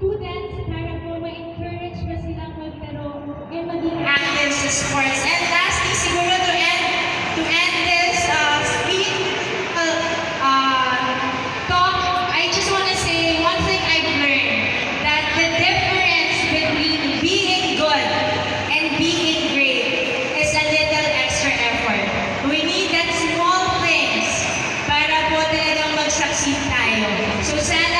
students, para po ma-encourage na silang maglaro and maging active sa sports. And lastly, siguro to end, to end this uh, speech, uh, uh, talk, I just want to say one thing I've learned, that the difference between being good and being great is a little extra effort. We need that small things para po talagang mag-succeed tayo. So sana